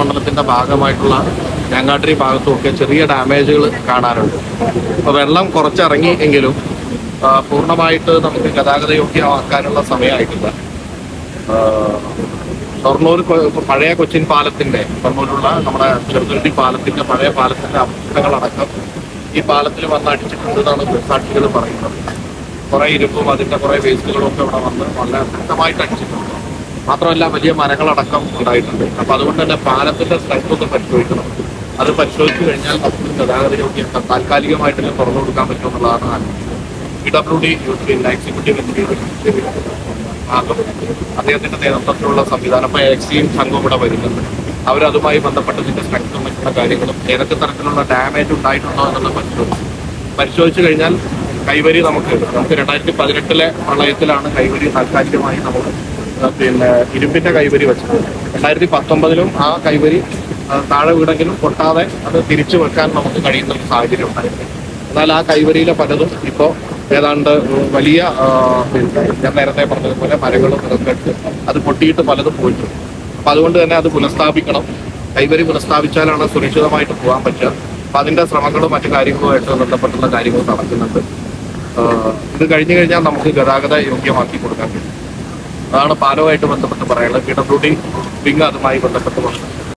മണ്ഡലത്തിന്റെ ഭാഗമായിട്ടുള്ള ഞങ്ങാട്ടിരി ഭാഗത്തുമൊക്കെ ചെറിയ ഡാമേജുകൾ കാണാനുണ്ട്. അപ്പോൾ വെള്ളം കുറച്ചിറങ്ങി എങ്കിലും പൂർണമായിട്ട് നമുക്ക് ഗതാഗത യോഗ്യമാക്കാനുള്ള സമയമായിട്ടില്ല ഷൊർണൂർ പഴയ കൊച്ചിൻ പാലത്തിന്റെ ഷൊർണൂരിലുള്ള നമ്മുടെ ചെറുതുരുത്തി പാലത്തിന്റെ പഴയ പാലത്തിന്റെ അവസ്ഥകളടക്കം ഈ പാലത്തിൽ വന്ന് അടിച്ചിട്ടുണ്ടെന്നാണ് സാക്ഷികൾ പറയുന്നത്. കുറെ ഇരുമ്പും അതിന്റെ കുറെ വേസ്റ്റുകളും ഒക്കെ ഇവിടെ വന്ന് വളരെ ശക്തമായിട്ട് അടിച്ചിട്ടുണ്ട്. മാത്രമല്ല വലിയ മരങ്ങളടക്കം ഉണ്ടായിട്ടുണ്ട്. അപ്പൊ അതുകൊണ്ട് തന്നെ പാലത്തിന്റെ സ്ട്രെങ്ത് ഒന്ന് പരിശോധിക്കണം. അത് പരിശോധിച്ചു കഴിഞ്ഞാൽ നമുക്ക് ഗതാഗത യോഗ്യം താൽക്കാലികമായിട്ട് തുറന്നു കൊടുക്കാൻ പറ്റുമെന്നുള്ളതാണ് P W D executive engineer അദ്ദേഹത്തിന്റെ നേതൃത്വത്തിലുള്ള സംവിധാനം. ഇപ്പൊ എക്സിയും സംഘവും ഇവിടെ വരുന്നുണ്ട്. അവരതുമായി ബന്ധപ്പെട്ട് ഇതിന്റെ സ്ട്രെങ്തും മറ്റുള്ള കാര്യങ്ങളും ഏതൊക്കെ തരത്തിലുള്ള ഡാമേജ് ഉണ്ടായിട്ടുണ്ടോ എന്നുള്ളത് പരിശോധിച്ചു. പരിശോധിച്ചു കഴിഞ്ഞാൽ കൈവരി നമുക്ക് നമുക്ക് രണ്ടായിരത്തി പതിനെട്ടിലെ പ്രളയത്തിലാണ് കൈവരി താൽക്കാലികമായി നമ്മൾ പിന്നെ ഇരുമ്പിന്റെ കൈവരി വെച്ചത്. രണ്ടായിരത്തി പത്തൊമ്പതിലും ആ കൈവരി താഴെ വീടെങ്കിലും പൊട്ടാതെ അത് തിരിച്ചു വെക്കാൻ നമുക്ക് കഴിയുന്ന ഒരു സാഹചര്യം ഉണ്ടായിരുന്നു. എന്നാൽ ആ കൈവരിയിലെ പലതും ഇപ്പോൾ ഏതാണ്ട് വലിയ ഞാൻ നേരത്തെ പറഞ്ഞതുപോലെ മരങ്ങളും ഇതൊക്കെ അത് പൊട്ടിയിട്ട് പലതും പോയിട്ടുണ്ട്. അപ്പൊ അതുകൊണ്ട് തന്നെ അത് പുനഃസ്ഥാപിക്കണം. കൈവരി പുനഃസ്ഥാപിച്ചാലാണ് സുരക്ഷിതമായിട്ട് പോകാൻ പറ്റുക. അപ്പൊ അതിന്റെ ശ്രമങ്ങളും മറ്റു കാര്യങ്ങളുമായിട്ട് ബന്ധപ്പെട്ടുള്ള കാര്യങ്ങൾ നടക്കുന്നുണ്ട്. ഇത് കഴിഞ്ഞു കഴിഞ്ഞാൽ നമുക്ക് ഗതാഗത യോഗ്യമാക്കി കൊടുക്കാൻ കഴിയും അതാണ് പാലവുമായിട്ട് ബന്ധപ്പെട്ട് പറയാനുള്ളത്. പി ഡബ്ല്യു വിങ് അതുമായി ബന്ധപ്പെട്ട് പറഞ്ഞു